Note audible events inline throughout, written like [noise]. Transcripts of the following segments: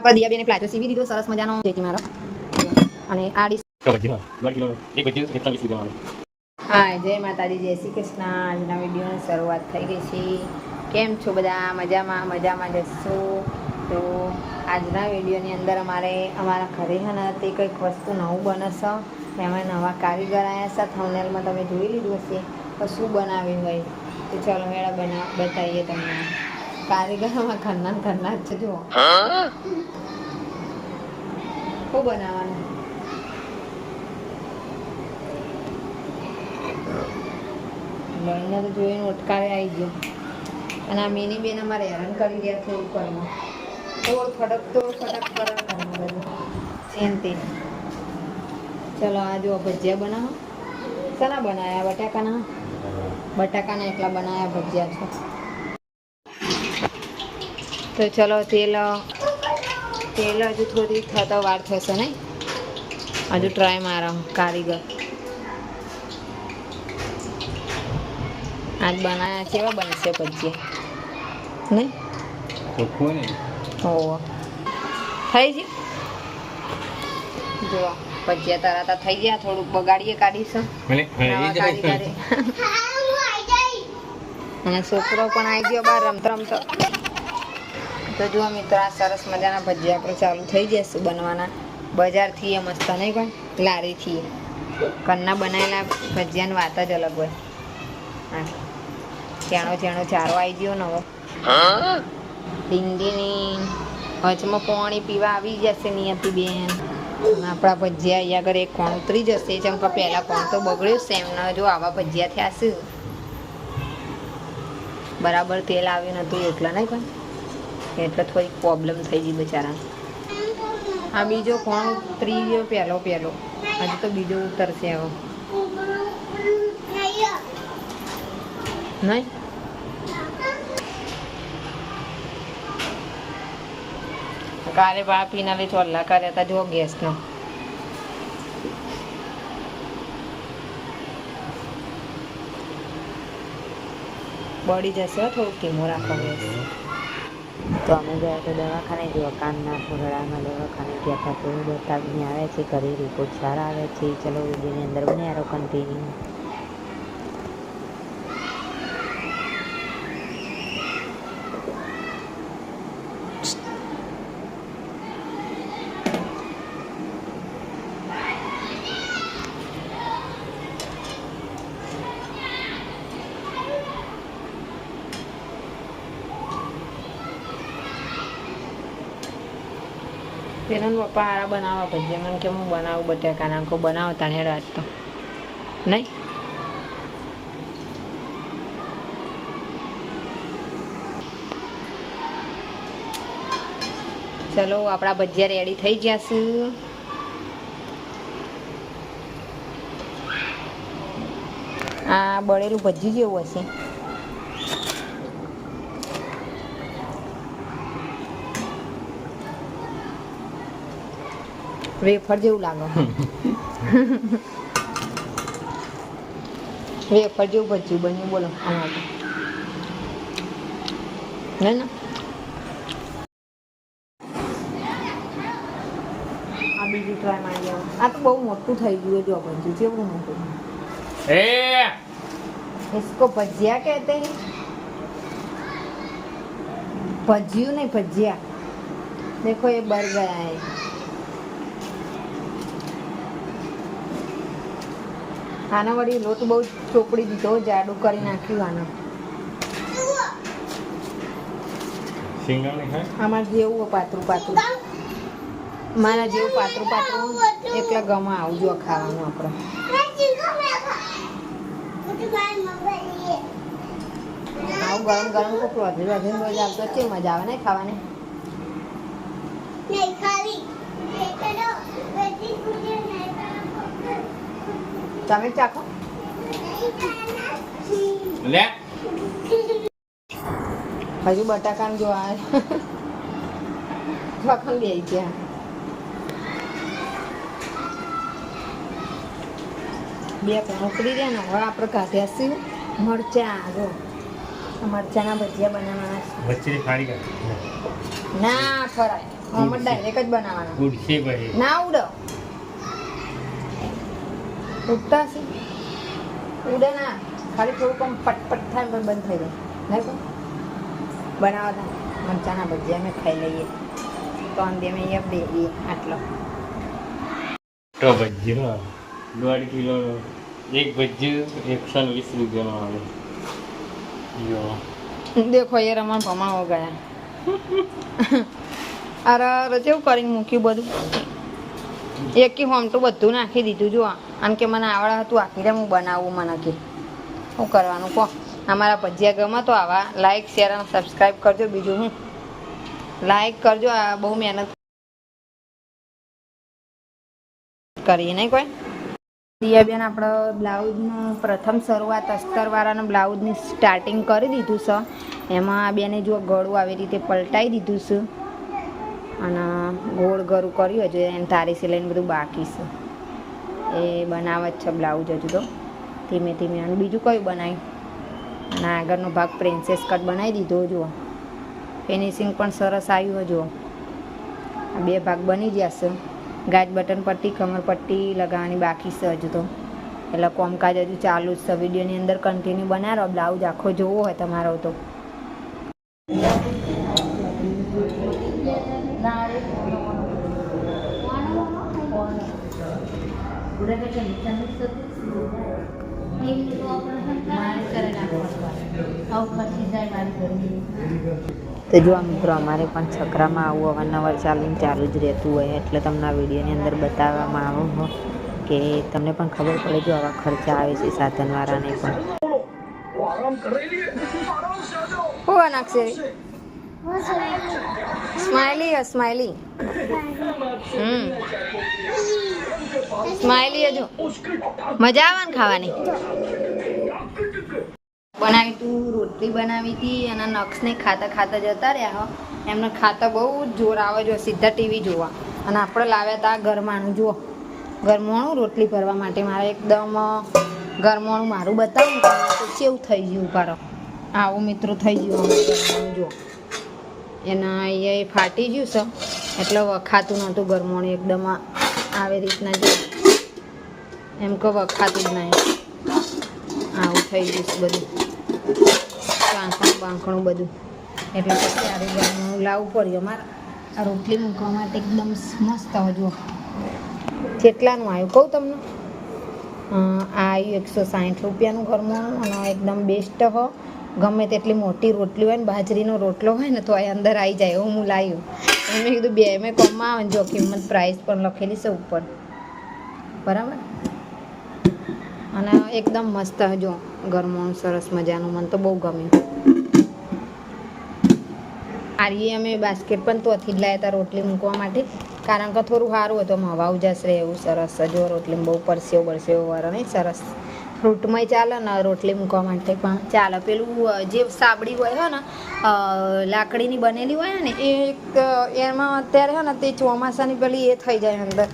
આપણે દિયાબેને પ્લાઝો સીવી દીધો, સરસ મજાનો. જેથી મારો. અને આ ડીશ હા જય માતાજી, જય શ્રી કૃષ્ણ. આજના વિડીયોની શરૂઆત થઈ ગઈ છે. કેમ છો બધા? મજામાં મજામાં જશો? તો આજના વિડીયોની અંદર અમારે, અમારા ઘરે હે તે કંઈક વસ્તુ નવું બનશે. એમાં નવા કારીગર આવ્યા છે. થંબનેલમાં તમે જોઈ લીધું હશે. તો શું બનાવ્યું હોય? તો ચાલો, મેળા બના બતાવીએ તમને. કારીગરમાં ઘરના ઘરના જ છે, જુઓ. શું બનાવવાનું? લઈને તો જોઈને ઉટકારે આવી ગયો. અને આ મિની બેન અમારે હેરાન કરી રહ્યા છે ઉપરમાં. તો ખડક તો ખડક કરે ઘરમાં બધું. શાંતિ ચલો, આ જો ભજીયા બનાવો. શાના બનાવ્યા બટાકાના? બટાકાના એકલા બનાવ્યા ભજીયા છે. તો ચલો તેલ તેલ હજુ થોડી થતો વાર થશે ને હજુ ટ્રાય મારો કારીગર. આજ બનાવ્યા કેવા બનશે પછી ને ઓહો. થઈ છે જો ભજીયા તરત થઈ ગયા. થોડુંક બગાડીએ કાઢીશું. [laughs] અને છોકરો પણ આવી ગયો બહાર રમતો રમતો. તો જુઓ મિત્રો, આ સરસ મજાના ભજીયા આપણે ચાલુ થઈ જશે બનવાના. બજારથી એ મસ્ત નહીં પણ લારીથી ઘરના બનાવેલા ભજીયાની વાત જ અલગ હોય. હા. ચેણો ચેણો ચારો આવી ગયો નવો. ભીંડીની હજમાં પાણી પીવા આવી જશે નિયતિ બેન. આપણા ભજીયા અહીંયા આગળ એક કોણ ઉતરી જશે, જેમ કે પહેલાં કોણ તો બગડ્યું છે, એમને જો આવા ભજીયા થયા છે. બરાબર તેલ આવ્યું નહોતું એટલે નહીં પણ. એટલે થોડીક પ્રોબ્લેમ થઈ ગઈ બચારા આ બીજો કોણ? ત્રીજો, પહેલો પહેલો. હજુ તો બીજો ઉતરશે હવે. નહીં? કાલે બા પીનાલે ચોલ્લા કર્યા હતા જો ગેસનો. બળી જશે થોડુંક ધીમો રાખો ગેસ. તો અમે ગયા તો દવાખાને જો કાનના ફોરડામાં દવાખાને ગયા હતા તો બતાવીને આવે છે, ઘરે રિપોર્ટ સારા આવે છે, ચલો વિડીયોની અંદર બને આરો કન્ટિન્યુ પેલા પપ્પા આ બનાવવા પછી મને કે હું બનાવું બટાકાના કો બનાવો તાણે રાત તો. નહીં? ચલો, આપણા ભજીયા રેડી થઈ ગયા છે. આ બળેલું ભજી જેવું હશે. વેફર જેવું લાગે [laughs] વેફર જેવું ભજીયું બન્યું બોલો આમાં તો નહીં ને આ બીજું ટ્રાય મારી આવું આ તો બહુ મોટું થઈ ગયું જો ભજીયું કેવું મોટું इसको भजिया कहते हैं भजियो नहीं भजिया देखो ये बर गया है આના વળી લોટ બહુ ચોપડી દીધો જાડું કરી નાખ્યું આનો. આમાં જેવું પાતળું પાતળું. મારા જેવું પાતળું પાતળું એટલે ગમે આવજો ખાવાનું આપણે. આવું ગરમ ગરમ કોક વધુ વધુ રોજ આવતો છે મજા આવે ને ખાવાની? તમે ચાખો હજુ બટાકાનું જો આ વખણ બે ગયા. બે પણ ઉકળી રહ્યા ને હવે આપણે કાઢ્યા છીએ. મરચાં જો. મરચાના ભજીયા બનાવવાના છે. વચ્ચેની ફાડી કાઢ. ના ફરાય હમણાં ડાયરેક્ટ જ બનાવવાના. ઉડશે ભાઈ. ના ઉડો. ઉડતા છે ઉડે ના. ખાલી થોડુંક આમ પટપટ થાય પણ બંધ થઈ જાય. નહીં પણ? બનાવતા મરચાના ભજીયા અમે ખાઈ લઈએ. તો અંદે અમે અહીંયા દઈએ આટલો. તો ભજીયો દોઢ કિલો એક ભજીયું એકસો વીસ રૂપિયાનો આવે. દેખો એ રમણ ભમાવો ગયા [laughs] અરે રજેવું કરીને મૂક્યું બધું? એકી હોમ તો બધું નાખી દીધું, જો આમ કે, મને આવડે હતું આખી હું બનાવું, મને કે. શું કરવાનું, કહો. અમારા ભજીયા ગમે તો આવા. લાઈક શેર અને સબસ્ક્રાઈબ કરજો. બીજું હું? લાઈક કરજો, આ બહુ મહેનત કરીએ નહીં કોઈ? દિયાબેન આપણે બ્લાઉઝનું પ્રથમ શરૂઆત અસ્તરવાળાના બ્લાઉઝની સ્ટાર્ટિંગ કરી દીધું છે. એમાં આ બેને જો ગળું આવી રીતે પલટાઈ દીધું છે. અને ગોળ ગરું કર્યું હજુ એને તારી સિલાઈને બધું બાકી છે. એ બનાવે જ છે બ્લાઉઝ હજુ તો. ધીમે ધીમે અને બીજું કયું બનાવ્યું અને આગળનો ભાગ પ્રિન્સેસ કટ બનાવી દીધો જુઓ. ફિનિશિંગ પણ સરસ આવ્યું જુઓ. આ બે ભાગ બની જશે ગાજ બટન પટ્ટી કમર પટ્ટી લગાવવાની બાકી છે હજુ તો. એટલે કોમકાજ હજુ ચાલુ જ છે. વિડીયોની અંદર કન્ટિન્યુ બનાવો. બ્લાઉઝ આખો જોવો હોય તમારો તો. તો જો આ મિત્રો અમારે પણ છકરામાં આવું અવારનવાર ચાલીને ચાલુ જ રહેતું હોય એટલે તમને આ વિડીયોની અંદર બતાવવામાં આવું હો કે તમને પણ ખબર પડે જો આવા ખર્ચા આવે છે સાધનવાળાને પણ. હોવા નાખશે સ્માઇલી હે સ્માઈલી હમ સ્માઈલી હજુ મજા આવે ને ખાવાની? બનાવી તું, રોટલી બનાવી હતી અને નક્ષને ખાતા ખાતા જતા રહ્યા હો. એમને ખાતા બહુ જોર આવે જો, સીધા ટીવી જોવા. અને આપણે લાવ્યા હતા ગરમાનું જુઓ. ગરમાણું રોટલી ભરવા માટે મારે એકદમ ગરમાણું મારું બતાવું પછી એવું થઈ ગયું પારો આવું મિત્રો થઈ ગયું જુઓ. એના અહીંયા ફાટી ગયું છે. એટલે વખાતું નહોતું ગરમાણું એકદમ આવી રીતના જો એમ કે વખાતું જ નહીં. આવું થઈ ગયું બધું. બાંખણું બાંખણું બધું. એટલે પછી આરે ગરમાણું લાવવું પડ્યું. અમારે આ રોટલી મૂકવા માટે એકદમ મસ્ત હજુ કેટલાનું આવ્યું. કહું તમને. આ આવ્યું એકસો સાઠ રૂપિયાનું ઘરમાણું અને એકદમ બેસ્ટ હો. ગમે તેટલી મોટી રોટલી હોય ને, બાજરીનો રોટલો હોય ને, તો એ અંદર આવી જાય, એવું હું લાવ્યું મેં કીધું, બે મેં કોમમાં આવે ને, જો કિંમત પ્રાઇસ પણ લખેલી છે ઉપર. બરાબર? અને એકદમ મસ્ત જો. ગરમાણું સરસ મજાનું, મને તો બહુ ગમ્યું. આરીએ અમે બાસ્કેટ પણ તો જ લાવ્યા હતા રોટલી મૂકવા માટે, કારણ કે થોડું સારું હતું હવા ઉજાસ રહે એવું સરસ જો. રોટલી બહુ પરસેવો બરસેવો વાળો નહીં, સરસ. ફ્રૂટમાંય ચાલે ને રોટલી મૂકવા માટે પણ. ચાલે. પેલું જે સાબડી હોય ને લાકડીની બનેલી હોય ને, એ એમાં અત્યારે હે ને તે ચોમાસાની પેલી એ થઈ જાય અંદર.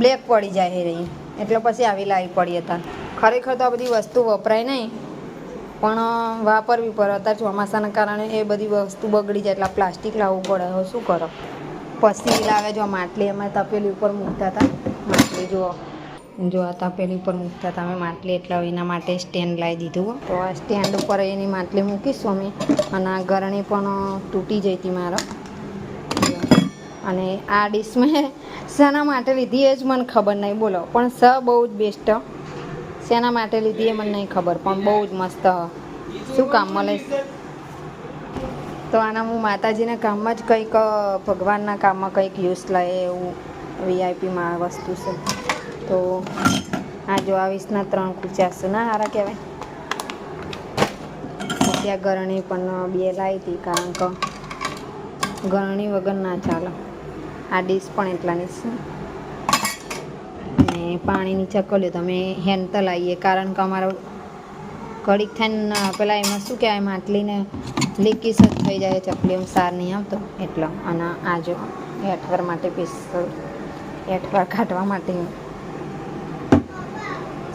બ્લેક પડી જાય એ રહી એટલે પછી આવી લાવી પડી હતા ખરેખર તો આ બધી વસ્તુ વપરાય નહીં. પણ વાપરવી પડે. અત્યારે ચોમાસાના કારણે એ બધી વસ્તુ બગડી જાય. એટલે પ્લાસ્ટિક લાવવું પડે. હવે શું કરો? પછી લાવે જો માટલી. અમે તપેલી ઉપર મૂકતા હતા. માટલી જુઓ. જો આ તપેલી ઉપર મૂકતા તમે માટલી એટલે એના માટે સ્ટેન્ડ લાવી દીધું તો આ સ્ટેન્ડ ઉપર એની માટલી મૂકીશું અમે અને આ ગરણી પણ તૂટી જઈ હતી મારો. અને આ ડીશ મેં શેના માટે લીધી એ જ મને ખબર નહીં. બોલો. પણ સ બહુ જ બેસ્ટ શેના માટે લીધી એ મને નહીં ખબર. પણ બહુ જ મસ્ત. શું કામ મળે? તો આના હું માતાજીના કામમાં જ કંઈક, ભગવાનના કામમાં કંઈક યુઝ લઈએ એવું વીઆઈપીમાં વસ્તુ છે. તો આ જો આ વીસના ત્રણ કુચા છે. ના સારા કહેવાય. ત્યાં ગરણી પણ બે લાવી હતી, કારણ કે ગરણી વગર ના ચાલે. આ ડીશ પણ એટલાની છે. અને પાણીની ચકલીઓ તમે હેન તલાવીએ કારણ કે અમારો ઘડીક થઈને, પેલા એમાં શું કહેવાય માટલીને લીકીસ જ થઈ જાય ચકલીઓમાં સાર નહીં આવતો. એટલો અને આ જો હેઠવર માટે પીસ હેઠવર કાઢવા માટે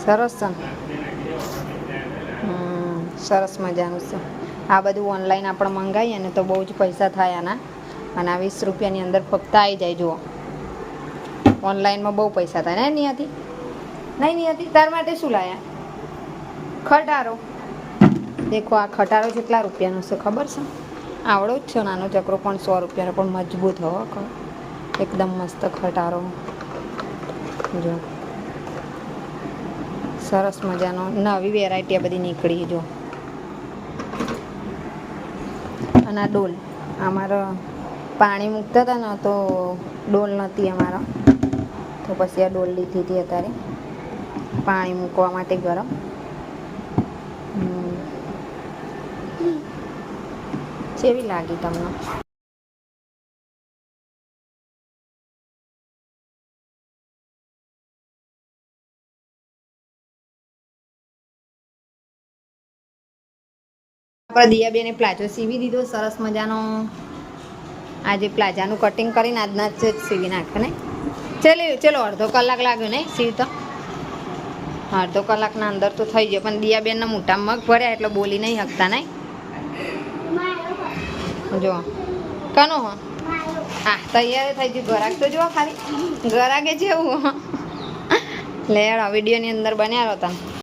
સરસ છે? સરસ મજાનું છે. આ બધું ઓનલાઈન આપણે મંગાવીએ ને તો બહુ જ પૈસા થાય આના. અને આ વીસ રૂપિયાની અંદર ફક્ત આવી જાય, જુઓ. ઓનલાઈનમાં બહુ પૈસા થાય. ને નહીં હતી નહીં હતી તાર માટે શું લાયા? ખટારો. દેખો, આ ખટારો કેટલા રૂપિયાનો છે, ખબર છે? આવડો જ છે, નાનો ચક્રો પણ સો રૂપિયાનો, પણ મજબૂત હો એકદમ મસ્ત ખટારો. જો. સરસ મજાનો. નવી વેરાયટી આ બધી નીકળી જો. અને આ ડોલ. અમારા પાણી મૂકતા હતા ને, તો ડોલ નહોતી અમારા. તો પછી આ ડોલ લીધી હતી અત્યારે. પાણી મૂકવા માટે ગરમ. કેવી લાગી તમને? આપણે દિયાબેને પ્લાઝો સીવી દીધો. સરસ મજાનો આજે પ્લાઝાનું કટિંગ કરીને આજના જ સીવી નાખે ને. ચલો ચલો, અડધો કલાક લાગ્યો ને સીવતો અડધો કલાકના અંદર તો થઈ ગયો, પણ દિયાબેનના મોટા મગ ભર્યા એટલે બોલી નહીં શકતા નહીં. જો કનો હો? તૈયાર થઈ ગયું ઘરાક તો જુઓ ખાલી. ઘરાકે જેવું લેડ વિડીયોની અંદર બન્યા હતા